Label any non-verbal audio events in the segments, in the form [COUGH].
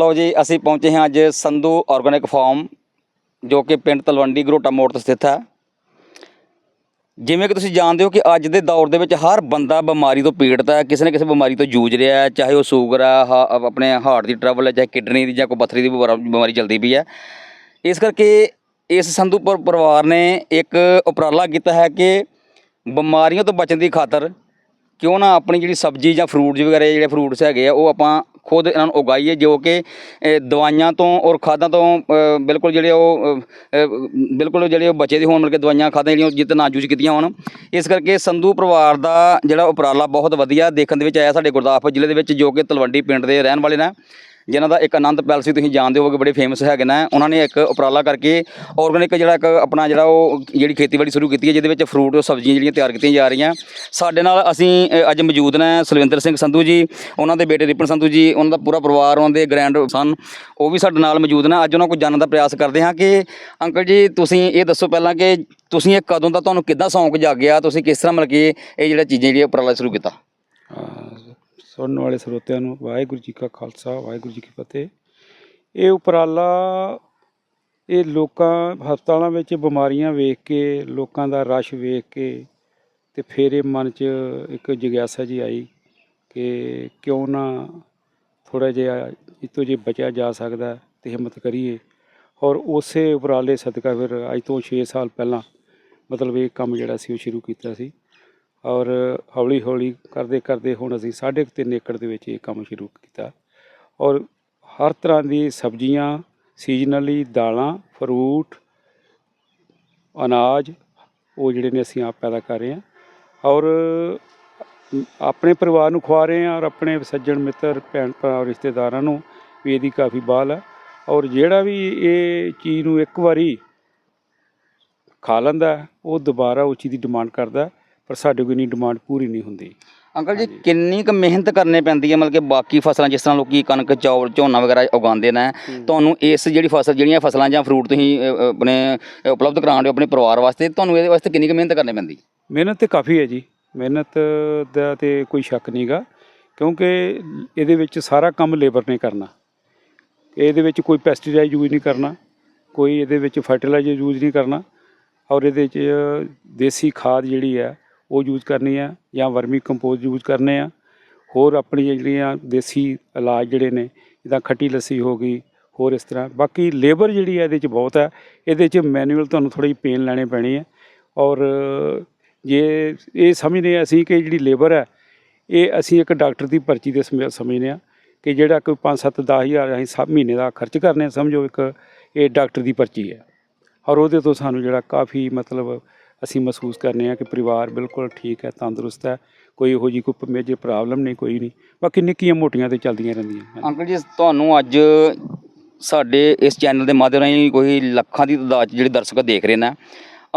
ਤਾਂ ਲਓ ਜੀ, ਅਸੀਂ ਪਹੁੰਚੇ ਹਾਂ ਅੱਜ ਸੰਧੂ ਆਰਗੈਨਿਕ ਫਾਰਮ, ਜੋ ਕਿ ਪਿੰਡ ਤਲਵੰਡੀ ਗਰੋਟਾ ਮੋੜ 'ਤੇ ਸਥਿਤ ਹੈ। ਜਿਵੇਂ ਕਿ ਤੁਸੀਂ ਜਾਣਦੇ ਹੋ ਕਿ ਅੱਜ ਦੇ ਦੌਰ ਦੇ ਵਿੱਚ ਹਰ ਬੰਦਾ ਬਿਮਾਰੀ ਤੋਂ ਪੀੜਤ ਹੈ, ਕਿਸੇ ਨਾ ਕਿਸੇ ਬਿਮਾਰੀ ਤੋਂ ਜੂਝ ਰਿਹਾ ਹੈ, ਚਾਹੇ ਉਹ ਸ਼ੂਗਰ ਹੈ, ਹਾ- ਆਪਣੇ ਹਾਰਟ ਦੀ ਟਰਬਲ ਹੈ, ਚਾਹੇ ਕਿਡਨੀ ਦੀ ਜਾਂ ਕੋਈ ਪੱਥਰੀ ਦੀ ਬਿਮਾਰ- ਬਿਮਾਰੀ ਚੱਲਦੀ ਪਈ ਹੈ। ਇਸ ਕਰਕੇ ਇਸ ਸੰਧੂ ਪਰਿਵਾਰ ਨੇ ਇੱਕ ਉਪਰਾਲਾ ਕੀਤਾ ਹੈ ਕਿ ਬਿਮਾਰੀਆਂ ਤੋਂ ਬਚਣ ਦੀ ਖਾਤਰ ਕਿਉਂ ਨਾ ਆਪਣੀ ਜਿਹੜੀ ਸਬਜ਼ੀ ਜਾਂ ਫਰੂਟਸ ਵਗੈਰਾ, ਜਿਹੜੇ ਫਰੂਟਸ ਹੈਗੇ ਆ, ਉਹ ਆਪਾਂ ਖੁਦ ਇਹਨਾਂ ਨੂੰ ਉਗਾਈਏ ਜੋ ਕਿ ਦਵਾਈਆਂ ਤੋਂ ਔਰ ਖਾਦਾਂ ਤੋਂ ਬਿਲਕੁਲ ਜਿਹੜੇ ਉਹ ਬਿਲਕੁਲ ਜਿਹੜੇ ਉਹ ਬਚੇ ਦੇ ਹੋਣ, ਮਤਲਬ ਕਿ ਦਵਾਈਆਂ, ਖਾਦਾਂ ਜਿਹੜੀਆਂ ਜਿੱਤ ਨਾ ਯੂਜ਼ ਕੀਤੀਆਂ ਹੋਣ। ਇਸ ਕਰਕੇ ਸੰਧੂ ਪਰਿਵਾਰ ਦਾ ਜਿਹੜਾ ਉਪਰਾਲਾ ਬਹੁਤ ਵਧੀਆ ਦੇਖਣ ਦੇ ਵਿੱਚ ਆਇਆ ਸਾਡੇ ਗੁਰਦਾਸਪੁਰ ਜ਼ਿਲ੍ਹੇ ਦੇ ਵਿੱਚ, ਜੋ ਕਿ ਤਲਵੰਡੀ ਪਿੰਡ ਦੇ ਰਹਿਣ ਵਾਲੇ ਨੇ। ਜਿਨ੍ਹਾਂ ਦਾ ਇੱਕ ਆਨੰਦ ਪੈਲਸ ਵੀ ਤੁਸੀਂ ਜਾਣਦੇ ਹੋਵੋਗੇ, ਬੜੇ ਫੇਮਸ ਹੈਗੇ ਨੇ। ਉਹਨਾਂ ਨੇ ਇੱਕ ਉਪਰਾਲਾ ਕਰਕੇ ਆਰਗੈਨਿਕ ਜਿਹੜਾ ਇੱਕ ਆਪਣਾ ਜਿਹੜਾ ਉਹ ਜਿਹੜੀ ਖੇਤੀਬਾੜੀ ਸ਼ੁਰੂ ਕੀਤੀ ਹੈ, ਜਿਹਦੇ ਵਿੱਚ ਫਰੂਟ ਸਬਜ਼ੀਆਂ ਜਿਹੜੀਆਂ ਤਿਆਰ ਕੀਤੀਆਂ ਜਾ ਰਹੀਆਂ। ਸਾਡੇ ਨਾਲ ਅਸੀਂ ਅੱਜ ਮੌਜੂਦ ਨੇ ਸੁਲਵਿੰਦਰ ਸਿੰਘ ਸੰਧੂ ਜੀ, ਉਹਨਾਂ ਦੇ ਬੇਟੇ ਰਿਪਨ ਸੰਧੂ ਜੀ, ਉਹਨਾਂ ਦਾ ਪੂਰਾ ਪਰਿਵਾਰ, ਉਹਨਾਂ ਦੇ ਗ੍ਰੈਂਡ ਸਨ ਉਹ ਵੀ ਸਾਡੇ ਨਾਲ ਮੌਜੂਦ ਨੇ। ਅੱਜ ਉਹਨਾਂ ਕੋਲ ਜਾਣਨ ਦਾ ਪ੍ਰਯਾਸ ਕਰਦੇ ਹਾਂ ਕਿ, ਅੰਕਲ ਜੀ, ਤੁਸੀਂ ਇਹ ਦੱਸੋ ਪਹਿਲਾਂ ਕਿ ਤੁਸੀਂ ਇਹ ਕਦੋਂ ਦਾ ਤੁਹਾਨੂੰ ਕਿੱਦਾਂ ਸ਼ੌਂਕ ਜਾਗਿਆ, ਤੁਸੀਂ ਕਿਸ ਤਰ੍ਹਾਂ ਮਿਲ ਕੇ ਇਹ ਜਿਹੜਾ ਚੀਜ਼ਾਂ ਜਿਹੜੀਆਂ ਉਪਰਾਲਾ ਸ਼ੁਰੂ ਕੀਤਾ? ਸੁਣਨ ਵਾਲੇ ਸਰੋਤਿਆਂ ਨੂੰ ਵਾਹਿਗੁਰੂ ਜੀ ਕਾ ਖਾਲਸਾ, ਵਾਹਿਗੁਰੂ ਜੀ ਕੀ ਫਤਿਹ। ਇਹ ਉਪਰਾਲਾ, ਇਹ ਲੋਕਾਂ, ਹਸਪਤਾਲਾਂ ਵਿੱਚ ਬਿਮਾਰੀਆਂ ਵੇਖ ਕੇ, ਲੋਕਾਂ ਦਾ ਰਸ਼ ਵੇਖ ਕੇ ਤੇ ਫਿਰ ਇਹ ਮਨ 'ਚ ਇੱਕ ਜਗਿਆਸਾ ਜੀ ਆਈ ਕਿ ਕਿਉਂ ਨਾ ਥੋੜਾ ਜਿਹਾ ਇਤੋਂ ਜੇ ਬਚਿਆ ਜਾ ਸਕਦਾ ਤੇ ਹਿੰਮਤ ਕਰੀਏ। ਔਰ ਉਸੇ ਉਪਰਾਲੇ ਸਦਕਾ ਫਿਰ ਅੱਜ ਤੋਂ 6 ਸਾਲ ਪਹਿਲਾਂ ਮਤਲਬ ਇਹ ਕੰਮ ਜਿਹੜਾ ਸੀ ਉਹ ਸ਼ੁਰੂ ਕੀਤਾ ਸੀ। ਔਰ ਹੌਲੀ ਹੌਲੀ ਕਰਦੇ ਕਰਦੇ ਹੁਣ ਅਸੀਂ ਸਾਢੇ ਕੁ ਤਿੰਨ ਏਕੜ ਦੇ ਵਿੱਚ ਇਹ ਕੰਮ ਸ਼ੁਰੂ ਕੀਤਾ। ਔਰ ਹਰ ਤਰ੍ਹਾਂ ਦੀ ਸਬਜ਼ੀਆਂ ਸੀਜ਼ਨਲੀ ਦਾਲਾਂ ਫਰੂਟ ਅਨਾਜ, ਉਹ ਜਿਹੜੇ ਨੇ ਅਸੀਂ ਆਪ ਪੈਦਾ ਕਰ ਰਹੇ ਹਾਂ। ਔਰ ਆਪਣੇ ਪਰਿਵਾਰ ਨੂੰ ਖਵਾ ਰਹੇ ਹਾਂ ਔਰ ਆਪਣੇ ਸੱਜਣ ਮਿੱਤਰ, ਭੈਣ ਭਰਾ ਔਰ ਰਿਸ਼ਤੇਦਾਰਾਂ ਨੂੰ ਵੀ ਇਹਦੀ ਕਾਫੀ ਬਾਲ ਹੈ। ਔਰ ਜਿਹੜਾ ਵੀ ਇਹ ਚੀਜ਼ ਨੂੰ ਇੱਕ ਵਾਰੀ ਖਾ ਲੈਂਦਾ ਉਹ ਦੁਬਾਰਾ ਉਹ ਚੀਜ਼ ਦੀ ਡਿਮਾਂਡ ਕਰਦਾ ਪਰ ਸਾਡੇ ਕੋਲ ਇੰਨੀ ਡਿਮਾਂਡ ਪੂਰੀ ਨਹੀਂ ਹੁੰਦੀ। ਅੰਕਲ ਜੀ ਕਿੰਨੀ ਕੁ ਮਿਹਨਤ ਕਰਨੀ ਪੈਂਦੀ ਹੈ? ਮਤਲਬ ਕਿ ਬਾਕੀ ਫਸਲਾਂ ਜਿਸ ਤਰ੍ਹਾਂ ਲੋਕੀ ਕਣਕ ਚੌਲ ਝੋਨਾ ਵਗੈਰਾ ਉਗਾਉਂਦੇ ਨੇ ਤੁਹਾਨੂੰ ਇਸ ਜਿਹੜੀ ਫਸਲ ਜਿਹੜੀਆਂ ਫਸਲਾਂ ਜਾਂ ਫਰੂਟ ਤੁਸੀਂ ਅ, ਆਪਣੇ ਅ, ਉਪਲਬਧ ਕਰਾਉਣ ਦੇ ਆਪਣੇ ਪਰਿਵਾਰ ਵਾਸਤੇ ਤੁਹਾਨੂੰ ਇਹਦੇ ਵਾਸਤੇ ਕਿੰਨੀ ਕੁ ਮਿਹਨਤ ਕਰਨੀ ਪੈਂਦੀ? ਮਿਹਨਤ ਤੇ ਕਾਫੀ ਹੈ ਜੀ। ਮਿਹਨਤ ਦਾ ਤੇ ਕੋਈ ਸ਼ੱਕ ਨਹੀਂਗਾ ਕਿਉਂਕਿ ਇਹਦੇ ਵਿੱਚ ਸਾਰਾ ਕੰਮ ਲੇਬਰ ਨੇ ਕਰਨਾ। ਇਹਦੇ ਵਿੱਚ ਕੋਈ ਪੈਸਟੀਸਾਈਡ ਯੂਜ਼ ਨਹੀਂ ਕਰਨਾ। ਕੋਈ ਇਹਦੇ ਵਿੱਚ ਫਰਟੀਲਾਈਜ਼ਰ ਯੂਜ਼ ਨਹੀਂ ਕਰਨਾ। ਔਰ ਇਹਦੇ ਵਿੱਚ ਦੇਸੀ ਖਾਦ ਜਿਹੜੀ ਹੈ ਉਹ ਯੂਜ਼ ਕਰਨੀ ਹੈ ਜਾਂ ਵਰਮੀ ਕੰਪੋਸਟ ਯੂਜ਼ ਕਰਨੇ ਆ। ਹੋਰ ਆਪਣੀਆਂ ਜਿਹੜੀਆਂ ਦੇਸੀ ਇਲਾਜ ਜਿਹੜੇ ਨੇ, ਜਿੱਦਾਂ ਖੱਟੀ ਲੱਸੀ ਹੋ ਗਈ, ਹੋਰ ਇਸ ਤਰ੍ਹਾਂ। ਬਾਕੀ ਲੇਬਰ ਜਿਹੜੀ ਹੈ ਇਹਦੇ 'ਚ ਬਹੁਤ ਹੈ ਇਹਦੇ 'ਚ ਮੈਨੂਅਲ ਤੁਹਾਨੂੰ ਥੋੜੀ ਪੇਨ ਲੈਣੇ ਪੈਣੀ ਹੈ ਔਰ ਜੇ ਇਹ ਸਮਝਦੇ ਹਾਂ ਅਸੀਂ ਕਿ ਜਿਹੜੀ ਲੇਬਰ ਹੈ ਇਹ ਅਸੀਂ ਇੱਕ ਡਾਕਟਰ ਦੀ ਪਰਚੀ ਦੇ ਸਮਝ- ਸਮਝਦੇ ਹਾਂ ਕਿ ਜਿਹੜਾ ਕੋਈ 5-7 ਹਜ਼ਾਰ ਅਸੀਂ ਸਭ ਮਹੀਨੇ ਦਾ ਖਰਚ ਕਰਨੇ ਸਮਝੋ ਇੱਕ ਇਹ ਡਾਕਟਰ ਦੀ ਪਰਚੀ ਹੈ ਔਰ ਉਹਦੇ ਤੋਂ ਸਾਨੂੰ ਜਿਹੜਾ ਕਾਫੀ ਮਤਲਬ ਅਸੀਂ ਮਹਿਸੂਸ ਕਰਨੇ ਆ ਕਿ ਪਰਿਵਾਰ ਬਿਲਕੁਲ ਠੀਕ ਹੈ, ਤੰਦਰੁਸਤ ਹੈ, ਕੋਈ ਇਹੋ ਜਿਹੀ ਕੋਈ ਮੇਜਰ ਪ੍ਰੋਬਲਮ ਨਹੀਂ, ਕੋਈ ਨਹੀਂ। ਬਾਕੀ ਨਿੱਕੀਆਂ ਮੋਟੀਆਂ ਤੇ ਚੱਲਦੀਆਂ ਰਹਿੰਦੀਆਂ ਅੰਕਲ ਜੀ, ਤੁਹਾਨੂੰ ਅੱਜ ਸਾਡੇ ਇਸ ਚੈਨਲ ਦੇ ਮਾਧਿਅਮ ਰਾਹੀਂ ਕੋਈ ਲੱਖਾਂ ਦੀ ਤਾਦਾਦ ਜਿਹੜੇ ਦਰਸ਼ਕ ਦੇਖ ਰਹੇ ਨੇ,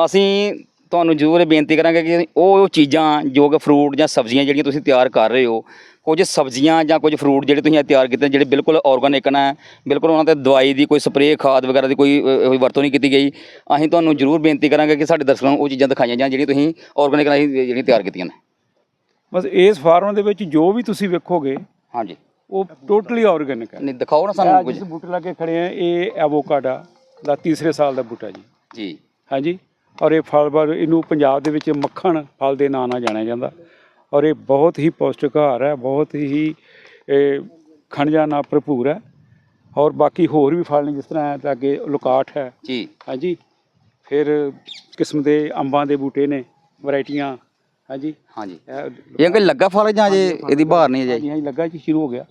ਅਸੀਂ ਤੁਹਾਨੂੰ ਜ਼ਰੂਰ ਇਹ ਬੇਨਤੀ ਕਰਾਂਗੇ ਕਿ ਉਹ ਉਹ ਚੀਜ਼ਾਂ, ਜੋ ਕਿ ਫਰੂਟ ਜਾਂ ਸਬਜ਼ੀਆਂ ਜਿਹੜੀਆਂ ਤੁਸੀਂ ਤਿਆਰ ਕਰ ਰਹੇ ਹੋ ਕੁਝ ਸਬਜ਼ੀਆਂ ਜਾਂ ਕੁਝ ਫਰੂਟ ਜਿਹੜੇ ਤੁਸੀਂ ਤਿਆਰ ਕੀਤੇ ਜਿਹੜੇ ਬਿਲਕੁਲ ਆਰਗੈਨਿਕ ਨੇ ਬਿਲਕੁਲ ਉਹਨਾਂ ਤੇ ਦਵਾਈ ਦੀ ਕੋਈ ਸਪਰੇਅ ਖਾਦ ਵਗੈਰਾ ਦੀ ਕੋਈ ਵਰਤੋਂ ਨਹੀਂ ਕੀਤੀ ਗਈ। ਅਸੀਂ ਤੁਹਾਨੂੰ ਜ਼ਰੂਰ ਬੇਨਤੀ ਕਰਾਂਗੇ ਕਿ ਸਾਡੇ ਦਰਸ਼ਕਾਂ ਨੂੰ ਉਹ ਚੀਜ਼ਾਂ ਦਿਖਾਈਆਂ ਜਾਣ ਜਿਹੜੀਆਂ ਤੁਸੀਂ ਆਰਗੈਨਿਕ ਰਾਹੀਂ ਜਿਹੜੀਆਂ ਤਿਆਰ ਕੀਤੀਆਂ ਨੇ। ਬਸ ਇਸ ਫਾਰਮ ਦੇ ਵਿੱਚ ਜੋ ਵੀ ਤੁਸੀਂ ਵੇਖੋਗੇ ਹਾਂਜੀ। ਉਹ ਟੋਟਲੀ ਆਰਗੈਨਿਕ ਹੈ। ਨਹੀਂ ਦਿਖਾਓ ਨਾ ਸਾਨੂੰ ਕੁਝ। ਬੂਟੇ ਲਾਗੇ ਖੜੇ ਆ ਇਹ ਐਵੋਕਾਡਾ ਦਾ ਤੀਸਰੇ ਸਾਲ ਦਾ ਬੂਟਾ ਜੀ। ਜੀ। ਹਾਂਜੀ। ਔਰ ਇਹ ਫਲ ਬਰ ਇਹਨੂੰ ਪੰਜਾਬ ਦੇ ਵਿੱਚ ਮੱਖਣ ਫਲ ਦੇ ਨਾਂ ਨਾਲ ਜਾਣਿਆ ਜਾਂਦਾ। ਔਰ ਇਹ ਬਹੁਤ ਹੀ ਪੌਸ਼ਟਿਕ ਆਹਾਰ ਹੈ ਬਹੁਤ ਹੀ ਇਹ ਖਣਜਾਂ ਨਾਲ ਭਰਪੂਰ ਹੈ। ਔਰ ਬਾਕੀ ਹੋਰ ਵੀ ਫਲ ਨੇ ਜਿਸ ਤਰ੍ਹਾਂ ਲਾਗੇ ਲੋਕਾਠ ਹੈ। ਜੀ। ਹਾਂਜੀ। ਫਿਰ ਕਿਸਮ ਦੇ ਅੰਬਾਂ ਦੇ ਬੂਟੇ ਨੇ ਵੈਰਾਈਟੀਆਂ ਹਾਂਜੀ। ਹਾਂਜੀ। ਇਹ ਇਹ ਕਿ ਲੱਗਾ ਫਲ ਜਾਂ ਜੇ ਇਹਦੀ ਬਾਹਰ ਨਹੀਂ ਹੈ ਹਾਂਜੀ ਲੱਗਾ ਜੀ ਸ਼ੁਰੂ ਹੋ ਗਿਆ।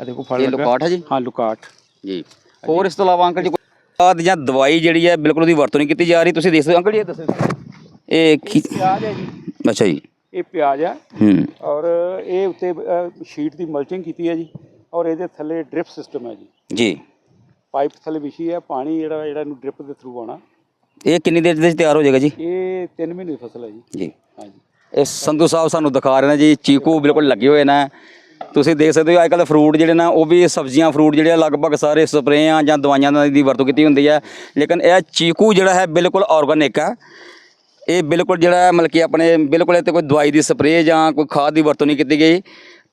ਆ ਦੇਖੋ ਫਲ ਇਹ ਲੱਗਾ। ਲੋਕਾਟ ਹੈ ਜੀ? ਹਾਂ ਲੋਕਾਠ ਜੀ। ਹੋਰ ਇਸ ਤੋਂ ਇਲਾਵਾ ਅੰਕਲ ਜੀ ਕੋਈ ਖਾਦ ਜਾਂ ਦਵਾਈ ਜਿਹੜੀ ਹੈ ਬਿਲਕੁਲ ਉਹਦੀ ਵਰਤੋਂ ਨਹੀਂ ਕੀਤੀ ਜਾ ਰਹੀ। ਤੁਸੀਂ ਦੇਖ ਸਕਦੇ ਹੋ ਅੰਕਲ ਜੀ ਇਹ ਦੱਸੋ। ਇਹ ਕੀ ਪਿਆਜ਼ ਹੈ ਜੀ। ਅੱਛਾ ਜੀ। ਇਹ ਪਿਆਜ਼ ਹੈ ਹੂੰ। ਔਰ ਇਹ ਉੱਤੇ ਸ਼ੀਟ ਦੀ ਮਲਚਿੰਗ ਕੀਤੀ ਹੈ ਜੀ। ਔਰ ਇਹਦੇ ਥੱਲੇ ਡ੍ਰਿਪ ਸਿਸਟਮ ਹੈ ਜੀ। ਜੀ। ਪਾਈਪ ਥੱਲੇ ਵਿਛੀ ਹੈ। ਪਾਣੀ ਜਿਹੜਾ ਜਿਹੜਾ ਇਹਨੂੰ ਡ੍ਰਿਪ ਦੇ ਥਰੂ ਆਉਣਾ। ਇਹ ਕਿੰਨੀ ਦੇਰ ਦੇ ਵਿੱਚ ਤਿਆਰ ਹੋ ਜਾਏਗਾ ਜੀ? ਇਹ 3 ਮਹੀਨੇ ਦੀ ਫਸਲ ਹੈ ਜੀ। ਜੀ। ਹਾਂਜੀ। ਇਹ ਸੰਧੂ ਸਾਹਿਬ ਸਾਨੂੰ ਦਿਖਾ ਰਹੇ ਨੇ ਜੀ। ਚੀਕੂ ਬਿਲਕੁਲ ਲੱਗੇ ਹੋਏ ਨੇ। ਤੁਸੀਂ ਦੇਖ ਸਕਦੇ ਹੋ ਅੱਜ ਕੱਲ੍ਹ ਫਰੂਟ ਜਿਹੜੇ ਨੇ ਉਹ ਵੀ ਸਬਜ਼ੀਆਂ ਫਰੂਟ ਜਿਹੜੇ ਲਗਭਗ ਸਾਰੇ ਸਪਰੇਆਂ ਜਾਂ ਦਵਾਈਆਂ ਦੀ ਵਰਤੋਂ ਕੀਤੀ ਹੁੰਦੀ ਹੈ। ਲੇਕਿਨ ਇਹ ਚੀਕੂ ਜਿਹੜਾ ਹੈ ਬਿਲਕੁਲ ਆਰਗੈਨਿਕ ਹੈ। ਇਹ ਬਿਲਕੁਲ ਜਿਹੜਾ ਮਤਲਬ ਕਿ ਆਪਣੇ ਬਿਲਕੁਲ ਇਹ ਤੇ ਕੋਈ ਦਵਾਈ ਦੀ ਸਪਰੇਅ ਜਾਂ ਕੋਈ ਖਾਦ ਦੀ ਵਰਤੋਂ ਨਹੀਂ ਕੀਤੀ ਗਈ।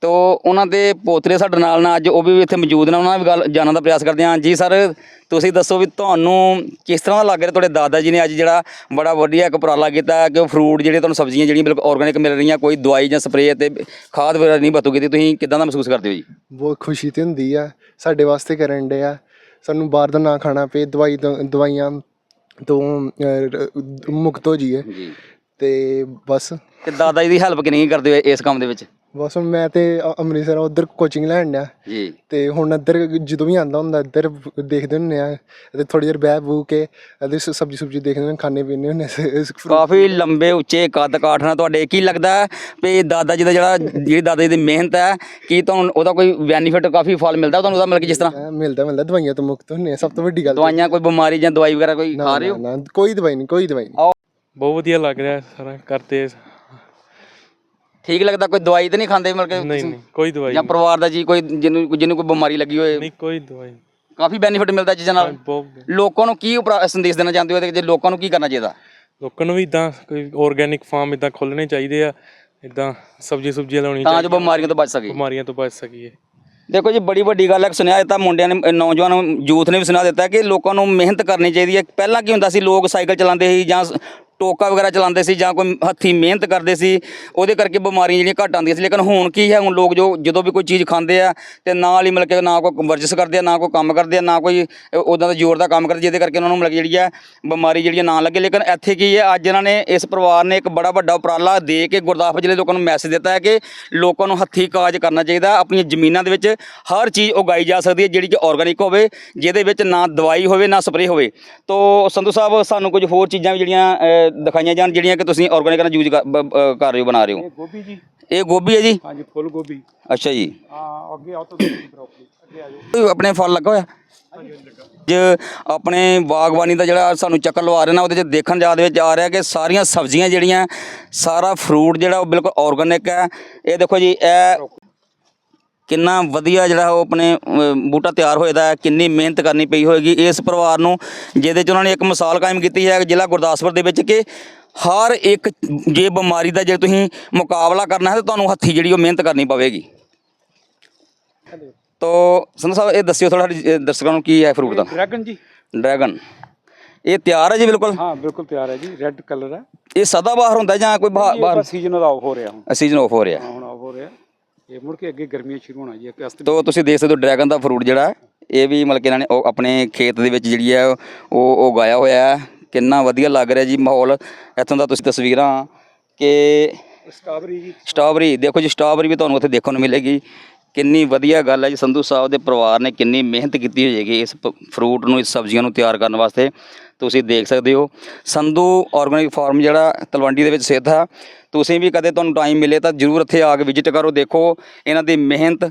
ਤੋ ਉਹਨਾਂ ਦੇ ਪੋਤਰੇ ਸਾਡੇ ਨਾਲ ਨਾ ਅੱਜ ਉਹ ਵੀ ਇੱਥੇ ਮੌਜੂਦ ਨੇ, ਉਹਨਾਂ ਨਾਲ ਵੀ ਗੱਲ ਜਾਣਨ ਦਾ ਪ੍ਰਯਾਸ ਕਰਦੇ ਹਾਂ। ਜੀ ਸਰ, ਤੁਸੀਂ ਦੱਸੋ ਵੀ ਤੁਹਾਨੂੰ ਕਿਸ ਤਰ੍ਹਾਂ ਦਾ ਲੱਗ ਰਿਹਾ ਤੁਹਾਡੇ ਦਾਦਾ ਜੀ ਨੇ ਅੱਜ ਜਿਹੜਾ ਬੜਾ ਵਧੀਆ ਇੱਕ ਉਪਰਾਲਾ ਕੀਤਾ ਕਿ ਉਹ ਫਰੂਟ ਜਿਹੜੇ ਤੁਹਾਨੂੰ ਸਬਜ਼ੀਆਂ ਜਿਹੜੀਆਂ ਬਿਲਕੁਲ ਆਰਗੈਨਿਕ ਮਿਲ ਰਹੀਆਂ, ਕੋਈ ਦਵਾਈ ਜਾਂ ਸਪਰੇਅ ਤੇ ਖਾਦ ਵਗੈਰਾ ਨਹੀਂ ਵਰਤੋਂ ਕੀਤੀ, ਤੁਸੀਂ ਕਿਦਾਂ ਦਾ ਮਹਿਸੂਸ ਕਰਦੇ ਹੋ ਜੀ? ਬਹੁਤ ਖੁਸ਼ੀ ਤੇ ਹੁੰਦੀ ਆ, ਸਾਡੇ ਵਾਸਤੇ ਕਰਨ ਦੇ ਆ। ਸਾਨੂੰ ਬਾਹਰ ਦਾ ਨਾ ਖਾਣਾ ਪਏ, ਦਵਾਈ ਤੋਂ, ਦਵਾਈਆਂ ਤੋਂ ਮੁਕਤ ਹੋ ਜਾਈਏ। ਜੀ। ਤੇ ਬਸ। ਤੇ ਦਾਦਾ ਜੀ ਦੀ ਹੈਲਪ ਕਿੰਨੀ ਕੁ ਕਰਦੇ ਹੋ ਇਸ ਕੰਮ ਦੇ ਵਿੱਚ? ਬਸ ਹੁਣ ਮੈਂ ਤੇ ਅ- ਅੰਮ੍ਰਿਤਸਰ ਉਧਰ ਕੋਚਿੰਗ ਲੈਣ ਡਿਆ। ਜੀ। ਤੇ ਹੁਣ ਇੱਧਰ ਜਦੋਂ ਵੀ ਆਂਦਾ ਹੁੰਦਾ ਇੱਧਰ ਦੇਖਦੇ ਹੁੰਨੇ ਆ ਤੇ ਥੋੜੀ ਦੇਰ ਬਹਿ ਬੂ ਕੇ ਇਹਦੇ ਸਬਜ਼ੀ ਸੁਬਜ਼ੀ ਦੇਖਦੇ ਹੁੰਦੇ ਖਾਣੇ ਪੀਣੇ ਹੁੰਨੇ ਕਾਫੀ ਲੰਬੇ ਉੱਚੇ ਕੱਦ ਕਾਠ ਨਾਲ ਤੁਹਾਡੇ ਕੀ ਲੱਗਦਾ ਹੈ ਵੀ ਦਾਦਾ ਜੀ ਦਾ ਜਿਹੜਾ ਜਿਹੜੀ ਦਾਦਾ ਜੀ ਦੀ ਮਿਹਨਤ ਹੈ ਕੀ ਤੁਹਾਨੂੰ ਉਹਦਾ ਕੋਈ ਬੈਨੀਫਿਟ ਕਾਫੀ ਫਲ ਮਿਲਦਾ ਤੁਹਾਨੂੰ ਉਹਦਾ ਮਤਲਬ ਕਿ ਜਿਸ ਤਰ੍ਹਾਂ? ਮਿਲਦਾ ਮਿਲਦਾ ਦਵਾਈਆਂ ਤੋਂ ਮੁਕਤ ਹੁੰਨੇ ਆ ਸਭ ਤੋਂ ਵੱਡੀ ਗੱਲ ਦਵਾਈਆਂ ਕੋਈ ਬਿਮਾਰੀ ਜਾਂ ਦਵਾਈ ਵਗੈਰਾ ਕੋਈ ਖਾ ਰਹੇ ਹੋ? ਨਾ, ਨਾ, ਕੋਈ ਦਵਾਈ ਨਹੀਂ ਕੋਈ ਦਵਾਈ ਨਹੀਂ। ਬਹੁਤ ਵਧੀਆ ਲੱਗ ਰਿਹਾ ਸਾਰਾ ਕਰਦੇ ਠੀਕ ਲੱਗਦਾ ਕੋਈ ਦਵਾਈ ਤਾਂ ਨਹੀਂ ਖਾਂਦੇ ਮਤਲਬ ਕਿ ਨਹੀਂ ਨਹੀਂ ਕੋਈ ਦਵਾਈ ਜਾਂ ਪਰਿਵਾਰ ਦਾ ਜੀ ਕੋਈ ਜਿਹਨੂੰ ਜਿਹਨੂੰ ਕੋਈ ਬਿਮਾਰੀ ਲੱਗੀ ਹੋਏ? ਨਹੀਂ ਕੋਈ ਦਵਾਈ ਨਹੀਂ। ਕਾਫੀ ਬੈਨੀਫਿਟ ਮਿਲਦਾ ਚੀਜ਼ਾਂ ਨਾਲ? ਬਹੁਤ ਲੋਕਾਂ ਨੂੰ ਕੀ ਉਪਰਾ- ਸੰਦੇਸ਼ ਦੇਣਾ ਚਾਹੁੰਦੇ ਹੋ ਤੇ ਜੇ ਲੋਕਾਂ ਨੂੰ ਕੀ ਕਰਨਾ ਚਾਹੀਦਾ? ਲੋਕਾਂ ਨੂੰ ਵੀ ਇਦਾਂ ਕੋਈ ਆਰਗੈਨਿਕ ਫਾਰਮ ਇਦਾਂ ਖੋਲਣੇ ਚਾਹੀਦੇ ਆ। ਇਦਾਂ ਸਬਜ਼ੀ ਸੁਬਜ਼ੀਆਂ ਲਾਉਣੀ ਤਾਂ ਜੋ ਬਿਮਾਰੀਆਂ ਤੋਂ ਬਚ ਸਕੇ ਬਿਮਾਰੀਆਂ ਤੋਂ ਬਚ ਸਕੀਏ। ਦੇਖੋ ਜੀ ਬੜੀ ਵੱਡੀ ਗੱਲ ਹੈ ਸੁਣਿਆ ਇਹ ਤਾਂ ਮੁੰਡਿਆਂ ਨੇ ਨੌਜਵਾਨ ਯੂਥ ਨੇ ਵੀ ਸੁਣਾ ਦਿੱਤਾ ਕਿ ਲੋਕਾਂ ਨੂੰ ਮਿਹਨਤ ਕਰਨੀ ਚਾਹੀਦੀ ਹੈ। ਪਹਿਲਾਂ ਕੀ ਹੁੰਦਾ ਸੀ ਲੋਕ ਸਾਈਕਲ ਚਲਾਉਂਦੇ ਸੀ ਜਾਂ ਸ- ਟੋਕਾ ਵਗੈਰਾ ਚਲਾਉਂਦੇ ਸੀ ਜਾਂ ਕੋਈ ਹੱਥੀ ਮਿਹਨਤ ਕਰਦੇ ਸੀ, ਉਹਦੇ ਕਰਕੇ ਬਿਮਾਰੀਆਂ ਜਿਹੜੀਆਂ ਘੱਟ ਆਉਂਦੀਆਂ ਸੀ। ਲੇਕਿਨ ਹੁਣ ਕੀ ਹੈ, ਹੁਣ ਲੋਕ ਜੋ ਜਦੋਂ ਵੀ ਕੋਈ ਚੀਜ਼ ਖਾਂਦੇ ਆ ਤੇ ਨਾਲ ਹੀ ਮਤਲਬ ਕਿ ਨਾ ਕੋਈ ਵਰਜਿਸ਼ ਕਰਦੇ ਆ, ਨਾ ਕੋਈ ਕੰਮ ਕਰਦੇ ਆ, ਨਾ ਕੋਈ ਉਦਾਂ ਦਾ ਜ਼ੋਰ ਦਾ ਕੰਮ ਕਰਦੇ, ਜਿਹਦੇ ਕਰਕੇ ਉਹਨਾਂ ਨੂੰ ਮਤਲਬ ਕਿ ਜਿਹੜੀ ਹੈ ਬਿਮਾਰੀ ਜਿਹੜੀ ਹੈ ਨਾ ਲੱਗੇ। ਲੇਕਿਨ ਇੱਥੇ ਕੀ ਹੈ, ਅੱਜ ਇਹਨਾਂ ਨੇ ਇਸ ਪਰਿਵਾਰ ਨੇ ਇੱਕ ਬੜਾ ਵੱਡਾ ਉਪਰਾਲਾ ਦੇ ਕੇ ਗੁਰਦਾਸਪੁਰ ਜ਼ਿਲ੍ਹੇ ਦੇ ਲੋਕਾਂ ਨੂੰ ਮੈਸੇਜ ਦਿੱਤਾ ਹੈ ਕਿ ਲੋਕਾਂ ਨੂੰ ਹੱਥੀ ਕਾਜ ਕਰਨਾ ਚਾਹੀਦਾ, ਆਪਣੀਆਂ ਜ਼ਮੀਨਾਂ ਦੇ ਵਿੱਚ ਹਰ ਚੀਜ਼ ਉਗਾਈ ਜਾ ਸਕਦੀ ਹੈ, ਜਿਹੜੀ ਕਿ ਆਰਗੈਨਿਕ ਹੋਵੇ, ਜਿਹਦੇ ਵਿੱਚ ਨਾ ਦਵਾਈ ਹੋਵੇ, ਨਾ ਸਪਰੇਅ ਹੋਵੇ। ਤੋਂ ਸੰਧੂ ਸਾਹਿਬ, ਸਾਨੂੰ ਕੁਝ ਹੋਰ ਚੀਜ਼ਾਂ ਵੀ ਜਿਹੜੀਆਂ ਦਿਖਾਈਆਂ ਜਾਣ ਜਿਹੜੀਆਂ ਕਿ ਤੁਸੀਂ ਆਰਗੈਨਿਕ ਨਾਲ ਯੂਜ਼ ਕਰ ਰਹੇ ਹੋ ਬਣਾ ਰਹੇ ਹੋ। ਗੋਭੀ ਜੀ। ਇਹ ਗੋਭੀ ਹੈ ਜੀ? ਹਾਂਜੀ ਫੁੱਲ ਗੋਭੀ। ਅੱਛਾ ਜੀ। ਆ ਅੱਗੇ ਆਓ ਤਾਂ ਬਰੋਕਲੀ ਅੱਗੇ ਆ ਜਾਓ। ਆਪਣੇ ਫਲ ਲੱਗਾ ਹੋਇਆ? ਜ ਆਪਣੇ ਬਾਗਬਾਨੀ ਦਾ ਜਿਹੜਾ ਸਾਨੂੰ ਚੱਕਰ ਲਵਾ ਰਹੇ ਨਾ ਉਹਦੇ ਚ ਦੇਖਣ ਜਾ ਦੇ ਵਿੱਚ ਆ ਰਿਹਾ ਕਿ ਸਾਰੀਆਂ ਸਬਜ਼ੀਆਂ ਜਿਹੜੀਆਂ ਸਾਰਾ ਫਰੂਟ ਜਿਹੜਾ ਉਹ ਬਿਲਕੁਲ ਆਰਗੈਨਿਕ ਹੈ। ਇਹ ਦੇਖੋ ਜੀ ਇਹ ਕਿੰਨਾ ਵਧੀਆ ਜਿਹੜਾ ਉਹ ਆਪਣੇ ਅਮ, ਬੂਟਾ ਤਿਆਰ ਹੋਏਦਾ ਹੈ ਕਿੰਨੀ ਮਿਹਨਤ ਕਰਨੀ ਪਈ ਹੋਏਗੀ ਇਸ ਪਰਿਵਾਰ ਨੂੰ ਜਿਹਦੇ ਚ ਉਹਨਾਂ ਨੇ ਇੱਕ ਮਿਸਾਲ ਕਾਇਮ ਕੀਤੀ ਹੈ ਜ਼ਿਲ੍ਹਾ ਗੁਰਦਾਸਪੁਰ ਦੇ ਵਿੱਚ ਕਿ ਹਰ ਇੱਕ ਜੇ ਬਿਮਾਰੀ ਦਾ ਜੇ ਤੁਸੀਂ ਮੁਕਾਬਲਾ ਕਰਨਾ ਹੈ ਤਾਂ ਤੁਹਾਨੂੰ ਹੱਥੀ ਜਿਹੜੀ ਉਹ ਮਿਹਨਤ ਕਰਨੀ ਪਵੇਗੀ। ਤੋ ਸੰਧੂ ਸਾਹਿਬ ਇਹ ਦੱਸਿਓ ਥੋੜਾ ਦਰਸ਼ਕਾਂ ਨੂੰ ਕੀ ਹੈ ਫਰੂਟ ਦਾ? ਡਰੈਗਨ ਜੀ। ਡਰੈਗਨ ਇਹ ਤਿਆਰ ਹੈ ਜੀ ਬਿਲਕੁਲ? ਹਾਂ ਬਿਲਕੁਲ ਤਿਆਰ ਹੈ ਜੀ ਰੈੱਡ ਕਲਰ ਹੈ। ਇਹ ਸਦਾ ਬਾਹਰ ਹੁੰਦਾ ਜਾਂ ਕੋਈ ਬਾਹਰ ਸੀਜ਼ਨ ਦਾ ਆਫ ਹੋ ਰਿਹਾ ਹੁਣ। ਸੀਜ਼ਨ ਆਫ ਹੋ ਰਿਹਾ। ਹੁਣ ਆਫ ਹੋ ਰਿਹਾ। ਇਹ ਮੁੜ ਕੇ ਅੱਗੇ ਗਰਮੀਆਂ ਸ਼ੁਰੂ ਹੋਣਾ ਜੀ ਅਗਸਤ ਤੋ ਤੁਸੀਂ ਦੇਖ ਸਕਦੇ ਹੋ ਡਰੈਗਨ ਦਾ ਫਰੂਟ ਜਿਹੜਾ ਇਹ ਵੀ ਮਤਲਬ ਕਿ ਇਹਨਾਂ ਨੇ ਉਹ ਆਪਣੇ ਖੇਤ ਦੇ ਵਿੱਚ ਜਿਹੜੀ ਹੈ ਉਹ ਉਗਾਇਆ ਹੋਇਆ ਹੈ। ਕਿੰਨਾ ਵਧੀਆ ਲੱਗ ਰਿਹਾ ਜੀ ਮਾਹੌਲ। ਇੱਥੋਂ ਦਾ ਤੁਸੀਂ ਤਸਵੀਰਾਂ ਕਿ ਸਟ੍ਰਾਬੇਰੀ ਜੀ। ਸਟ੍ਰਾਬੇਰੀ ਦੇਖੋ ਜੀ ਸਟ੍ਰਾਬੇਰੀ ਵੀ ਤੁਹਾਨੂੰ ਉੱਥੇ ਦੇਖਣ ਨੂੰ ਮਿਲੇਗੀ। ਕਿੰਨੀ ਵਧੀਆ ਗੱਲ ਹੈ ਜੀ ਸੰਧੂ ਸਾਹਿਬ ਦੇ ਪਰਿਵਾਰ ਨੇ ਕਿੰਨੀ ਮਿਹਨਤ ਕੀਤੀ ਹੋਏਗੀ ਇਸ ਫਰੂਟ ਨੂੰ ਇਸ ਸਬਜ਼ੀਆਂ ਨੂੰ ਤਿਆਰ ਕਰਨ ਵਾਸਤੇ। ਤੁਸੀਂ ਦੇਖ ਸਕਦੇ ਹੋ। ਸੰਧੂ ਆਰਗੈਨਿਕ ਫਾਰਮ ਜਿਹੜਾ ਤਲਵੰਡੀ ਦੇ ਵਿੱਚ ਸਥਿਤ ਹੈ ਤੁਸੀਂ ਵੀ ਕਦੇ ਤੁਹਾਨੂੰ ਟਾਈਮ ਮਿਲੇ ਤਾਂ ਜਰੂਰ ਇੱਥੇ ਆ ਕੇ ਵਿਜ਼ਿਟ ਕਰੋ, ਦੇਖੋ ਇਹਨਾਂ ਦੀ ਮਿਹਨਤ,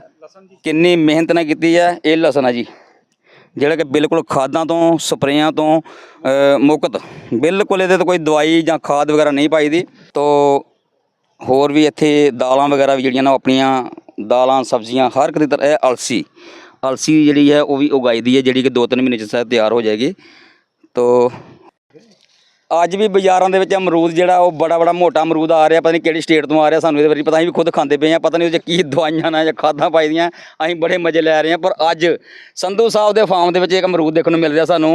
ਕਿੰਨੀ ਮਿਹਨਤ ਨਾਲ ਕੀਤੀ ਹੈ। ਇਹ ਲਸਣ ਹੈ ਜੀ, ਜਿਹੜਾ ਕਿ ਬਿਲਕੁਲ ਖਾਦਾਂ ਤੋਂ, ਸਪਰੇਆਂ ਤੋਂ ਮੁਕਤ, ਬਿਲਕੁਲ ਇਹਦੇ ਤੇ ਕੋਈ ਦਵਾਈ ਜਾਂ ਖਾਦ ਵਗੈਰਾ ਨਹੀਂ ਪਾਈ ਦੀ ਤੋ ਹੋਰ ਵੀ ਇੱਥੇ ਦਾਲਾਂ ਵਗੈਰਾ ਵੀ ਜਿਹੜੀਆਂ ਨਾ ਉਹ ਆਪਣੀਆਂ, ਦਾਲਾਂ, ਸਬਜ਼ੀਆਂ, ਹਰ ਇੱਕ ਦੀ ਤਰ੍ਹਾਂ, ਇਹ ਅਲਸੀ ਅਲਸੀ ਜਿਹੜੀ ਹੈ ਉਹ ਵੀ ਉਗਾਈ ਦੀ ਹੈ, ਜਿਹੜੀ ਕਿ 2-3 ਮਹੀਨੇ ਚ ਸ਼ਾਇਦ ਤਿਆਰ ਹੋ ਜਾਏਗੀ। ਤੋ ਅੱਜ ਵੀ ਬਾਜ਼ਾਰਾਂ ਦੇ ਵਿੱਚ ਅਮਰੂਦ ਜਿਹੜਾ ਉਹ ਬੜਾ ਬੜਾ ਮੋਟਾ ਅਮਰੂਦ ਆ ਰਿਹਾ ਪਤਾ ਨਹੀਂ ਕਿਹੜੀ ਸਟੇਟ ਤੋਂ ਆ ਰਿਹਾ ਸਾਨੂੰ ਇਹਦੇ ਬਾਰੇ ਪਤਾ ਨਹੀਂ ਵੀ ਖੁਦ ਖਾਂਦੇ ਪਏ ਆ ਪਤਾ ਨਹੀਂ ਉਹ 'ਚ ਕੀ [LAUGHS] ਦਵਾਈਆਂ ਨੇ ਜਾਂ ਖਾਦਾਂ ਪਾਈ ਦੀਆਂ ਅਸੀਂ ਬੜੇ ਮਜ਼ੇ ਲੈ ਰਹੇ ਹਾਂ ਪਰ ਅੱਜ ਸੰਧੂ ਸਾਹਿਬ ਦੇ ਫਾਰਮ ਦੇ ਵਿੱਚ ਇੱਕ ਅਮਰੂਦ ਦੇਖਣ ਨੂੰ ਮਿਲ ਰਿਹਾ ਸਾਨੂੰ।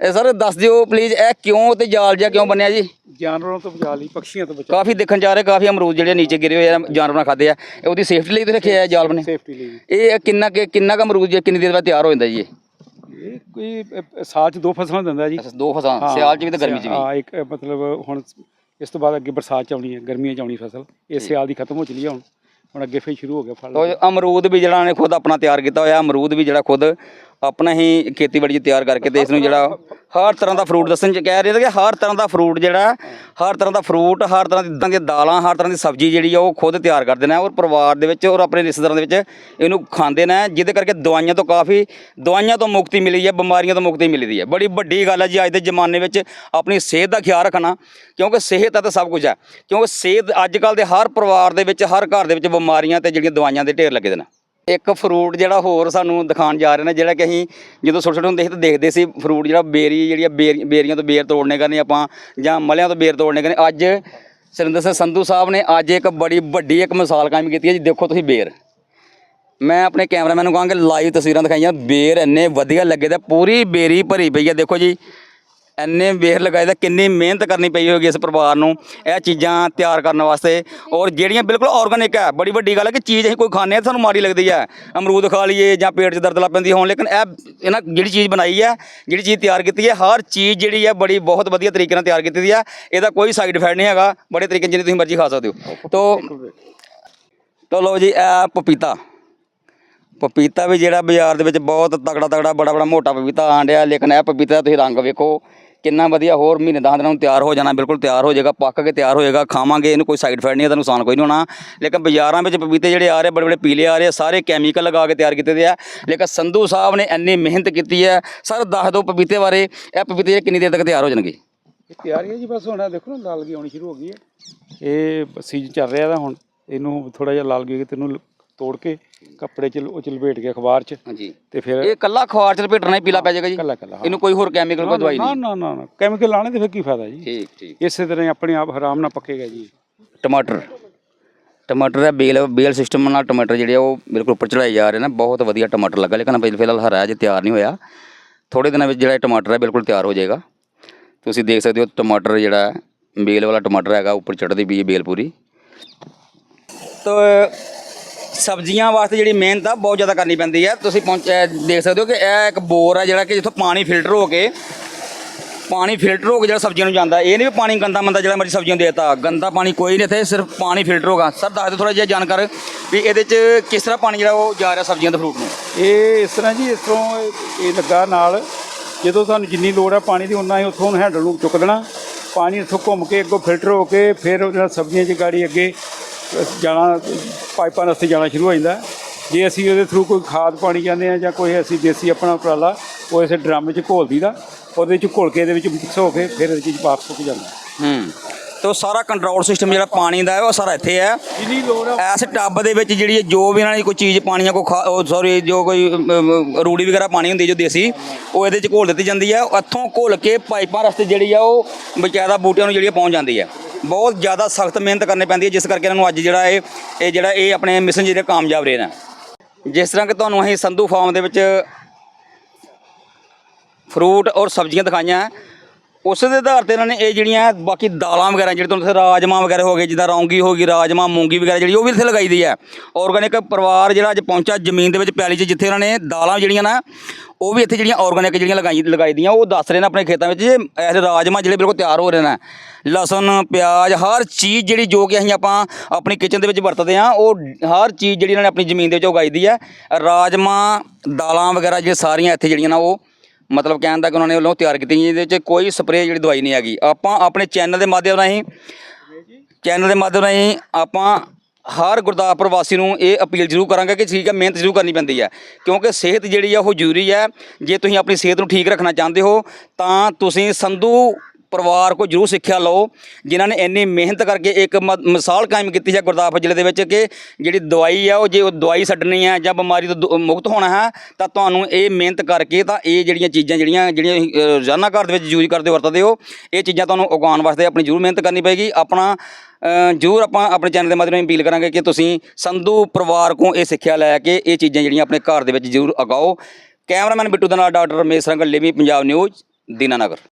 ਇਹ ਸਰ ਦੱਸ ਦਿਓ ਪਲੀਜ਼ ਇਹ ਕਿਉਂ ਤੇ ਜਾਲ ਜਿਹਾ ਕਿਉਂ ਬਣਿਆ ਜੀ? ਜਾਨਵਰਾਂ ਤੋਂ ਬਚਾ ਲਈ ਪੰਛੀਆਂ ਤੋਂ ਬਚਾ ਕਾਫੀ ਦੇਖਣ ਜਾ ਰਹੇ ਕਾਫੀ ਅਮਰੂਦ ਜਿਹੜੇ ਨੀਚੇ ਗਿਰੇ ਹੋਏ ਆ ਜਾਨਵਰਾਂ ਖਾਦੇ ਆ। ਇਹ ਉਹਦੀ ਸੇਫਟੀ ਲਈ ਤੇ ਰੱਖਿਆ ਜਾਲ ਬਣੇ ਸੇਫਟੀ ਲਈ। ਇਹ ਕਿੰਨਾ ਕਿੰਨਾ ਕ ਅਮਰੂਦ ਜੇ ਕਿੰਨੀ ਦੇਰ ਬਾਅਦ ਤਿਆਰ ਹੋ ਜਾਂਦਾ ਜੀ ਇਹ ਕੋਈ ਅ, ਸਾਲ ਚ ਦੋ ਫਸਲਾਂ ਦਿੰਦਾ ਜੀ। ਅੱਛਾ ਦੋ ਫਸਾਂ ਹਾਂ, ਸਿਆਲ ਚ ਵੀ ਤੇ ਗਰਮੀ ਚ ਵੀ। ਹਾਂ ਇੱਕ ਅ, ਮਤਲਬ ਹੁਣ ਇਸ ਤੋਂ ਬਾਅਦ ਅੱਗੇ ਬਰਸਾਤ ਚ ਆਉਣੀ ਹੈ ਗਰਮੀਆਂ ਚ ਆਉਣੀ ਫਸਲ। ਇਹ ਸਿਆਲ ਦੀ ਖਤਮ ਹੋ ਚਲੀ ਹੈ ਹੁਣ। ਹੁਣ ਅੱਗੇ ਫੇਰ ਸ਼ੁਰੂ ਹੋ ਗਿਆ ਫਲ। ਤੋ ਅਮਰੂਦ ਵੀ ਜਿਹੜਾ ਨੇ ਖੁਦ ਆਪਣਾ ਤਿਆਰ ਕੀਤਾ ਹੋਇਆ ਅਮਰੂਦ ਵੀ ਜਿਹੜਾ ਖੁਦ ਆਪਣਾ ਹੀ ਖੇਤੀਬਾੜੀ 'ਚ ਤਿਆਰ ਕਰਕੇ ਤੇ ਇਸ ਨੂੰ ਜਿਹੜਾ ਹਰ ਤਰ੍ਹਾਂ ਦਾ ਫਰੂਟ ਦੱਸਣ ਚ ਕਹਿ ਰਹੇ ਨੇ ਕਿ ਹਰ ਤਰ੍ਹਾਂ ਦਾ ਫਰੂਟ ਜਿਹੜਾ, ਹਰ ਤਰ੍ਹਾਂ ਦਾ ਫਰੂਟ, ਹਰ ਤਰ੍ਹਾਂ ਦੀ ਇਦਾਂ ਦੀਆਂ ਦਾਲਾਂ, ਹਰ ਤਰ੍ਹਾਂ ਦੀ ਸਬਜ਼ੀ ਜਿਹੜੀ ਆ ਉਹ ਖੁਦ ਤਿਆਰ ਕਰਦੇ ਨੇ ਔਰ ਪਰਿਵਾਰ ਦੇ ਵਿੱਚ ਔਰ ਆਪਣੇ ਰਿਸ਼ਤੇਦਾਰਾਂ ਦੇ ਵਿੱਚ ਇਹਨੂੰ ਖਾਂਦੇ ਨੇ, ਜਿਹਦੇ ਕਰਕੇ ਦਵਾਈਆਂ ਤੋਂ ਕਾਫੀ, ਦਵਾਈਆਂ ਤੋਂ ਮੁਕਤੀ ਮਿਲੀ ਹੈ, ਬਿਮਾਰੀਆਂ ਤੋਂ ਮੁਕਤੀ ਮਿਲੀ ਹੈ। ਬੜੀ ਵੱਡੀ ਗੱਲ ਹੈ ਜੀ, ਅੱਜ ਦੇ ਜ਼ਮਾਨੇ ਵਿੱਚ ਆਪਣੀ ਸਿਹਤ ਦਾ ਖਿਆਲ ਰੱਖਣਾ, ਕਿਉਂਕਿ ਸਿਹਤ ਹੈ ਤਾਂ ਸਭ ਕੁਝ ਹੈ, ਕਿਉਂਕਿ ਸਿਹਤ ਅੱਜ ਕੱਲ ਦੇ ਹਰ ਪਰਿਵਾਰ ਦੇ ਵਿੱਚ, ਹਰ ਘਰ ਦੇ ਵਿੱਚ ਬਿਮਾਰੀਆਂ ਤੇ ਜਿਹੜੀਆਂ ਦਵਾਈਆਂ ਦੇ ਢੇਰ ਲੱਗੇ ਦੇ ਨੇ। ਇੱਕ ਫਰੂਟ ਜਿਹੜਾ ਹੋਰ ਸਾਨੂੰ ਦਿਖਾਉਣ ਜਾ ਰਹੇ ਨੇ, ਜਿਹੜਾ ਕਿ ਅਸੀਂ ਜਦੋਂ ਛੋਟੇ ਛੋਟੇ ਹੁੰਦੇ ਸੀ ਤਾਂ ਦੇਖਦੇ ਸੀ ਫਰੂਟ ਜਿਹੜਾ ਬੇਰੀ ਜਿਹੜੀਆਂ ਬੇਰੀ- ਬੇਰੀਆਂ ਤੋਂ ਬੇਰ ਤੋੜਨੇ ਕਰਨੇ ਆਪਾਂ, ਜਾਂ ਮਲਿਆਂ ਤੋਂ ਬੇਰ ਤੋੜਨੇ ਕਰਨੇ। ਅੱਜ ਸੁਰਿੰਦਰ ਸਿੰਘ ਸੰਧੂ ਸਾਹਿਬ ਨੇ ਅੱਜ ਇੱਕ ਬੜੀ ਵੱਡੀ ਇੱਕ ਮਿਸਾਲ ਕਾਇਮ ਕੀਤੀ ਹੈ ਜੀ, ਦੇਖੋ ਤੁਸੀਂ ਬੇਰ। ਮੈਂ ਆਪਣੇ ਕੈਮਰਾਮੈਨ ਨੂੰ ਕਹਾਂਗਾ ਲਾਈਵ ਤਸਵੀਰਾਂ ਦਿਖਾਈਆਂ, ਬੇਰ ਇੰਨੇ ਵਧੀਆ ਲੱਗੇ ਤੇ ਪੂਰੀ ਬੇਰੀ ਭਰੀ ਪਈ ਹੈ, ਦੇਖੋ ਜੀ। ਇੰਨੇ ਬੇਰ ਲਗਾਏ ਦਾ, ਕਿੰਨੀ ਮਿਹਨਤ ਕਰਨੀ ਪਈ ਹੋਗੀ ਇਸ ਪਰਿਵਾਰ ਨੂੰ, ਇਹ ਚੀਜ਼ਾਂ ਤਿਆਰ ਕਰਨ ਵਾਸਤੇ। ਔਰ ਜਿਹੜੀਆਂ ਬਿਲਕੁਲ ਆਰਗੈਨਿਕ ਹੈ, ਬੜੀ ਵੱਡੀ ਗੱਲ ਹੈ ਕਿ ਚੀਜ਼ ਅਸੀਂ ਕੋਈ ਖਾਂਦੇ ਹਾਂ ਸਾਨੂੰ ਮਾੜੀ ਲੱਗਦੀ ਹੈ। ਅਮਰੂਦ ਖਾ ਲਈਏ ਜਾਂ ਪੇਟ 'ਚ ਦਰਦ ਲੱਗ ਪੈਂਦੀ ਹੋਣ, ਲੇਕਿਨ ਇਹ ਇਹਨਾਂ ਜਿਹੜੀ ਚੀਜ਼ ਬਣਾਈ ਹੈ, ਜਿਹੜੀ ਚੀਜ਼ ਤਿਆਰ ਕੀਤੀ ਹੈ, ਹਰ ਚੀਜ਼ ਜਿਹੜੀ ਹੈ ਬੜੀ ਬਹੁਤ ਵਧੀਆ ਤਰੀਕੇ ਨਾਲ ਤਿਆਰ ਕੀਤੀ ਦੀ ਹੈ। ਇਹਦਾ ਕੋਈ ਸਾਈਡ ਇਫੈਕਟ ਨਹੀਂ ਹੈਗਾ, ਬੜੇ ਤਰੀਕੇ ਜਿੰਨੀ ਤੁਸੀਂ ਮਰਜ਼ੀ ਖਾ ਸਕਦੇ ਹੋ। ਤੋ ਤੋ ਲਓ ਜੀ, ਇਹ ਪਪੀਤਾ। ਪਪੀਤਾ ਵੀ ਜਿਹੜਾ ਬਾਜ਼ਾਰ ਦੇ ਵਿੱਚ ਬਹੁਤ ਤਗੜਾ ਤਗੜਾ ਬੜਾ ਬੜਾ ਮੋਟਾ ਪਪੀਤਾ ਆਣ ਡਿਆ, ਲੇਕਿਨ ਇਹ ਪਪੀਤਾ ਦਾ ਤੁਸੀਂ ਰੰਗ ਵੇਖੋ। ਕਿੰਨਾ ਵਧੀਆ ਹੋਰ ਮਹੀਨੇ ਦਸ ਦਿਨਾਂ ਨੂੰ ਤਿਆਰ ਹੋ ਜਾਣਾ ਬਿਲਕੁਲ ਤਿਆਰ ਹੋ ਜਾਏਗਾ ਪੱਕ ਕੇ ਤਿਆਰ ਹੋਏਗਾ ਖਾਵਾਂਗੇ ਇਹਨੂੰ ਕੋਈ ਸਾਈਡ ਇਫੈਕਟ ਨਹੀਂ ਇਹਦਾ ਨੁਕਸਾਨ ਕੋਈ ਨਹੀਂ ਹੋਣਾ। ਲੇਕਿਨ ਬਾਜ਼ਾਰਾਂ ਵਿੱਚ ਪਪੀਤੇ ਜਿਹੜੇ ਆ ਰਹੇ ਬੜੇ ਬੜੇ ਪੀਲੇ ਆ ਰਹੇ ਸਾਰੇ ਕੈਮੀਕਲ ਲਗਾ ਕੇ ਤਿਆਰ ਕੀਤੇ ਦੇ ਆ। ਲੇਕਿਨ ਸੰਧੂ ਸਾਹਿਬ ਨੇ ਇੰਨੀ ਮਿਹਨਤ ਕੀਤੀ ਹੈ ਸਰ ਦੱਸ ਦਿਓ ਪਪੀਤੇ ਬਾਰੇ ਇਹ ਪਪੀਤੇ ਕਿੰਨੀ ਦੇਰ ਤੱਕ ਤਿਆਰ ਹੋ ਜਾਣਗੇ? ਇਹ ਤਿਆਰੀ ਹੈ ਜੀ ਬਸ ਹੁਣ ਦੇਖੋ ਨਾ ਲਾਲਗੀ ਆਉਣੀ ਸ਼ੁਰੂ ਹੋ ਗਈ ਹੈ। ਇਹ ਸੀਜ਼ਨ ਚੱਲ ਰਿਹਾ ਦਾ ਹੁਣ ਇਹਨੂੰ ਥੋੜਾ ਜਿਹਾ ਲਾਲਗੀ ਤੇ ਇਹਨੂੰ ਤੋੜ ਕੇ ਕੱਪੜੇ ਚ ਉਹ ਚ ਲਪੇਟ ਕੇ ਅਖਬਾਰ ਚ ਹਾਂਜੀ। ਤੇ ਫਿਰ ਇਹ ਕੱਲਾ ਖਵਾਰ ਚ ਲਪੇਟਣਾ ਹੀ ਪੀਲਾ ਪੈ ਜਾਏਗਾ ਜੀ? ਕੱਲਾ ਕੱਲਾ। ਇਹਨੂੰ ਕੋਈ ਹੋਰ ਕੈਮੀਕਲ ਕੋਈ ਦਵਾਈ ਨਾ ਨਹੀਂ? ਨਾ ਨਾ ਨਾ। ਕੈਮੀਕਲ ਲਾਣੇ ਤੇ ਫਿਰ ਕੀ ਫਾਇਦਾ ਜੀ? ਠੀਕ ਠੀਕ। ਇਸੇ ਤਰ੍ਹਾਂ ਹੀ ਆਪਣੇ ਆਪ ਆਰਾਮ ਨਾਲ ਪੱਕੇਗਾ ਜੀ। ਟਮਾਟਰ। ਟਮਾਟਰ ਦਾ ਬੇਲ ਬੇਲ ਸਿਸਟਮ ਨਾਲ ਟਮਾਟਰ ਜਿਹੜੇ ਆ ਉਹ ਬਿਲਕੁਲ ਉੱਪਰ ਚੜਾਏ ਜਾ ਰਹੇ ਨੇ। ਬਹੁਤ ਵਧੀਆ ਟਮਾਟਰ ਲੱਗਾ ਲੇਕਿਨ ਫਿਲਹਾਲ ਹਰਾ ਜੇ ਤਿਆਰ ਨਹੀਂ ਹੋਇਆ। ਥੋੜੇ ਦਿਨਾਂ ਵਿੱਚ ਜਿਹੜਾ ਟਮਾਟਰ ਹੈ ਬਿਲਕੁਲ ਤਿਆਰ ਹੋ ਜਾਏਗਾ। ਤੁਸੀਂ ਦੇਖ ਸਕਦੇ ਹੋ ਟਮਾਟਰ ਜਿਹੜਾ ਬੇਲ ਵਾਲਾ ਟਮਾਟਰ ਹੈਗਾ ਉੱਪਰ ਚੜ੍ਹਦੀ ਵੀ ਬੇਲ ਪੂਰੀ। ਤੋ ਸਬਜ਼ੀਆਂ ਵਾਸਤੇ ਜਿਹੜੀ ਮਿਹਨਤ ਆ, ਬਹੁਤ ਜ਼ਿਆਦਾ ਕਰਨੀ ਪੈਂਦੀ ਹੈ ਤੁਸੀਂ ਪਹੁੰਚ, ਅਹ, ਦੇਖ ਸਕਦੇ ਹੋ ਕਿ ਇਹ ਇੱਕ ਬੋਰ ਆ ਜਿਹੜਾ ਕਿ ਜਿੱਥੋਂ ਪਾਣੀ ਫਿਲਟਰ ਹੋ ਕੇ, ਪਾਣੀ ਫਿਲਟਰ ਹੋ ਕੇ ਜਿਹੜਾ ਸਬਜ਼ੀਆਂ ਨੂੰ ਜਾਂਦਾ। ਇਹ ਨਹੀਂ ਵੀ ਪਾਣੀ ਗੰਦਾ ਮੰਦਾ ਜਿਹੜਾ ਮਰਜ਼ੀ ਸਬਜ਼ੀਆਂ ਨੂੰ ਦੇਤਾ। ਗੰਦਾ ਪਾਣੀ ਕੋਈ ਨਹੀਂ ਇੱਥੇ, ਸਿਰਫ ਪਾਣੀ ਫਿਲਟਰ ਹੋਗਾ। ਸਰ, ਦੱਸ ਦਿਓ ਥੋੜਾ ਜਿਹਾ ਜਾਣਕਾਰ ਵੀ ਇਹਦੇ 'ਚ ਕਿਸ ਤਰ੍ਹਾਂ ਪਾਣੀ ਜਿਹੜਾ ਉਹ ਜਾ ਰਿਹਾ ਸਬਜ਼ੀਆਂ ਤੇ ਫਰੂਟ ਨੂੰ? ਇਹ ਇਸ ਤਰ੍ਹਾਂ ਜੀ, ਇਸ ਤੋਂ ਇਹ- ਲੱਗਾ ਨਾਲ। ਜਦੋਂ ਸਾਨੂੰ ਜਿੰਨੀ ਲੋੜ ਹੈ ਪਾਣੀ ਦੀ ਉਨਾ ਹੀ ਉੱਥੋਂ ਹੈਂਡਲ ਨੂੰ ਚੁੱਕ ਦੇਣਾ। ਪਾਣੀ ਇੱਥੋਂ ਘੁੰਮ ਕੇ, ਅੱਗੋਂ ਫਿਲਟਰ ਹੋ ਕੇ, ਫਿਰ ਉਹਦੇ ਸਬਜ਼ੀਆਂ 'ਚ ਗਾੜੀ ਅੱਗੇ ਜਾਣਾ ਪਾਈਪਾਂ ਰਸਤੇ ਜਾਣਾ ਸ਼ੁਰੂ ਹੋ ਜਾਂਦਾ। ਜੇ ਅਸੀਂ ਉਹਦੇ ਥਰੂ ਕੋਈ ਖਾਦ ਪਾਣੀ ਜਾਂਦੇ ਆ ਜਾਂ ਕੋਈ ਅਸੀਂ ਦੇਸੀ ਆਪਣਾ ਉਪਰਾਲਾ ਉਹ ਇਸੇ ਡਰਮ 'ਚ ਘੋਲ ਦਈਦਾ ਉਹਦੇ 'ਚ ਘੋਲ ਕੇ ਇਹਦੇ ਵਿੱਚ ਮਿਕਸ ਹੋ ਕੇ ਫਿਰ ਇਹਦੇ 'ਚ ਵਾਪਸ ਸੁੱਕ ਜਾਂਦਾ। ਹੂੰ। ਤੇ ਉਹ ਸਾਰਾ ਕੰਟਰੋਲ ਸਿਸਟਮ ਜਿਹੜਾ ਪਾਣੀ ਦਾ ਹੈ ਉਹ ਸਾਰਾ ਇੱਥੇ ਹੈ। ਜਿੰਨੀ ਲੋੜ ਹੈ ਐਸ ਟੱਬ ਦੇ ਵਿੱਚ ਜਿਹੜੀ ਜੋ ਵੀ ਇਹਨਾਂ ਨੇ ਕੋਈ ਚੀਜ਼ ਪਾਣੀ ਆ ਕੋਈ ਸੌਰੀ ਜੋ ਕੋਈ ਰੂੜੀ ਵਗੈਰਾ ਪਾਣੀ ਹੁੰਦੀ ਜੋ ਦੇਸੀ ਉਹ ਇਹਦੇ ਚ ਘੋਲ ਦਿੱਤੀ ਜਾਂਦੀ ਹੈ ਇੱਥੋਂ ਘੋਲ ਕੇ ਪਾਈਪਾਂ ਰਸਤੇ ਜਿਹੜੀ ਆ ਉਹ ਬਕਾਇਦਾ ਬੂਟਿਆਂ ਨੂੰ ਜਿਹੜੀ ਪਹੁੰਚ ਜਾਂਦੀ ਹੈ ਬਹੁਤ ਜ਼ਿਆਦਾ ਸਖਤ ਮਿਹਨਤ ਕਰਨੀ ਪੈਂਦੀ ਹੈ, ਜਿਸ ਕਰਕੇ ਇਹਨਾਂ ਨੂੰ ਅੱਜ ਜਿਹੜਾ ਇਹ ਇਹ ਜਿਹੜਾ ਇਹ ਆਪਣੇ ਮਿਸ਼ਨ ਜਿਹੜੇ ਕਾਮਯਾਬ ਰਹੇ ਨੇ। ਜਿਸ ਤਰ੍ਹਾਂ ਕਿ ਤੁਹਾਨੂੰ ਅਸੀਂ ਸੰਧੂ ਫਾਰਮ ਦੇ ਵਿੱਚ ਫਰੂਟ ਔਰ ਸਬਜ਼ੀਆਂ ਦਿਖਾਈਆਂ। ਉਸ ਦੇ ਆਧਾਰ ਤੇ ਇਹਨਾਂ ਨੇ ਇਹ ਜਿਹੜੀਆਂ ਬਾਕੀ ਦਾਲਾਂ ਵਗੈਰਾ, ਜਿਹੜੇ ਤੁਹਾਨੂੰ ਇੱਥੇ ਰਾਜਮਾ ਵਗੈਰਾ ਹੋ ਗਏ, ਜਿੱਦਾਂ ਰੌਂਗੀ ਹੋ ਗਈ ਰਾਜਮਾ ਮੂੰਗੀ ਵਗੈਰਾ ਜਿਹੜੀ ਉਹ ਵੀ ਇੱਥੇ ਲਗਾਈ ਦੀ ਹੈ। ਆਰਗੈਨਿਕ ਪਰਿਵਾਰ ਜਿਹੜਾ ਅੱਜ ਪਹੁੰਚਾ ਜ਼ਮੀਨ ਦੇ ਵਿੱਚ ਪੈਲੀ 'ਚ, ਜਿੱਥੇ ਇਹਨਾਂ ਨੇ ਦਾਲਾਂ ਜਿਹੜੀਆਂ ਨਾ, ਉਹ ਵੀ ਇੱਥੇ ਜਿਹੜੀਆਂ ਆਰਗੈਨਿਕ ਜਿਹੜੀਆਂ ਲਗਾਈ ਲਗਾਈ ਦੀਆਂ, ਉਹ ਦੱਸ ਰਹੇ ਨੇ ਆਪਣੇ ਖੇਤਾਂ ਵਿੱਚ ਜੇ ਐਸੇ ਰਾਜਮਾ ਜਿਹੜੇ ਬਿਲਕੁਲ ਤਿਆਰ ਹੋ ਰਹੇ ਨੇ। ਲਸਣ, ਪਿਆਜ਼, ਹਰ ਚੀਜ਼ ਜਿਹੜੀ ਜੋ ਕਿ ਅਸੀਂ ਆਪਾਂ ਆਪਣੀ ਕਿਚਨ ਦੇ ਵਿੱਚ ਵਰਤਦੇ ਹਾਂ, ਉਹ ਹਰ ਚੀਜ਼ ਜਿਹੜੀ ਇਹਨਾਂ ਨੇ ਆਪਣੀ ਜ਼ਮੀਨ ਦੇ ਵਿੱਚ ਉਗਾਈ ਦੀ ਹੈ। ਰਾਜਮਾ ਦਾਲਾਂ ਵਗੈਰਾ ਜਿਹੜੇ ਸਾਰੀਆਂ ਇੱਥੇ ਜਿਹੜੀਆਂ ਨਾ ਉਹ ਮਤਲਬ ਕਹਿਣ ਦਾ ਕਿ ਉਹਨਾਂ ਨੇ ਵੱਲੋਂ ਤਿਆਰ ਕੀਤੀ ਇਹਦੇ ਵਿੱਚ ਕੋਈ ਸਪਰੇਅ ਜਿਹੜੀ ਦਵਾਈ ਨਹੀਂ ਹੈਗੀ। ਆਪਾਂ ਆਪਣੇ ਚੈਨਲ ਦੇ ਮਾਧਿਅਮ ਰਾਹੀਂ ਚੈਨਲ ਦੇ ਮਾਧਿਅਮ ਰਾਹੀਂ ਆਪਾਂ ਹਰ ਗੁਰਦਾਸਪੁਰ ਵਾਸੀ ਨੂੰ ਇਹ ਅਪੀਲ ਜ਼ਰੂਰ ਕਰਾਂਗੇ ਕਿ ਠੀਕ ਹੈ, ਮਿਹਨਤ ਜ਼ਰੂਰ ਕਰਨੀ ਪੈਂਦੀ ਹੈ। ਕਿਉਂਕਿ ਸਿਹਤ ਜਿਹੜੀ ਆ ਉਹ ਜ਼ਰੂਰੀ ਹੈ। ਜੇ ਤੁਸੀਂ ਆਪਣੀ ਸਿਹਤ ਨੂੰ ਠੀਕ ਰੱਖਣਾ ਚਾਹੁੰਦੇ ਹੋ, ਤਾਂ ਤੁਸੀਂ ਸੰਧੂ ਪਰਿਵਾਰ ਕੋ ਜ਼ਰੂਰ ਸਿੱਖਿਆ ਲਓ, ਜਿਨ੍ਹਾਂ ਨੇ ਇੰਨੀ ਮਿਹਨਤ ਕਰਕੇ ਇੱਕ ਮ- ਮਿਸਾਲ ਕਾਇਮ ਕੀਤੀ ਹੈ ਗੁਰਦਾਸਪੁਰ ਜ਼ਿਲ੍ਹੇ ਦੇ ਵਿੱਚ ਕਿ ਜਿਹੜੀ ਦਵਾਈ ਆ, ਉਹ ਜੇ ਉਹ ਦਵਾਈ ਛੱਡਣੀ ਹੈ ਜਾਂ ਬਿਮਾਰੀ ਤੋਂ ਦੁ- ਮੁਕਤ ਹੋਣਾ ਹੈ, ਤਾਂ ਤੁਹਾਨੂੰ ਇਹ ਮਿਹਨਤ ਕਰਕੇ ਤਾਂ ਇਹ ਜਿਹੜੀਆਂ ਚੀਜ਼ਾਂ ਜਿਹੜੀਆਂ ਜਿਹੜੀਆਂ ਰੋਜ਼ਾਨਾ ਘਰ ਦੇ ਵਿੱਚ ਯੂਜ਼ ਕਰਦੇ ਵਰਤਦੇ ਹੋ, ਇਹ ਚੀਜ਼ਾਂ ਤੁਹਾਨੂੰ ਉਗਾਉਣ ਵਾਸਤੇ ਆਪਣੀ ਜ਼ਰੂਰ ਮਿਹਨਤ ਕਰਨੀ ਪਏਗੀ। ਆਪਣਾ ਜ਼ਰੂਰ ਆਪਾਂ ਆਪਣੇ ਚੈਨਲ ਦੇ ਮਾਧਿਅਮ ਅਪੀਲ ਕਰਾਂਗੇ ਕਿ ਤੁਸੀਂ ਸੰਧੂ ਪਰਿਵਾਰ ਕੋ ਇਹ ਸਿੱਖਿਆ ਲੈ ਕੇ ਇਹ ਚੀਜ਼ਾਂ ਜਿਹੜੀਆਂ ਆਪਣੇ ਘਰ ਦੇ ਵਿੱਚ ਜ਼ਰੂਰ ਉਗਾਓ। ਕੈਮਰਾਮੈਨ ਬਿੱਟੂ ਦੇ ਨਾਲ ਡਾਕਟਰ ਰਮੇਸ਼ ਸੰਗਲ ਲੇਵੀ ਪੰਜਾਬ ਨਿਊਜ਼, ਦੀਨਾਨਗਰ।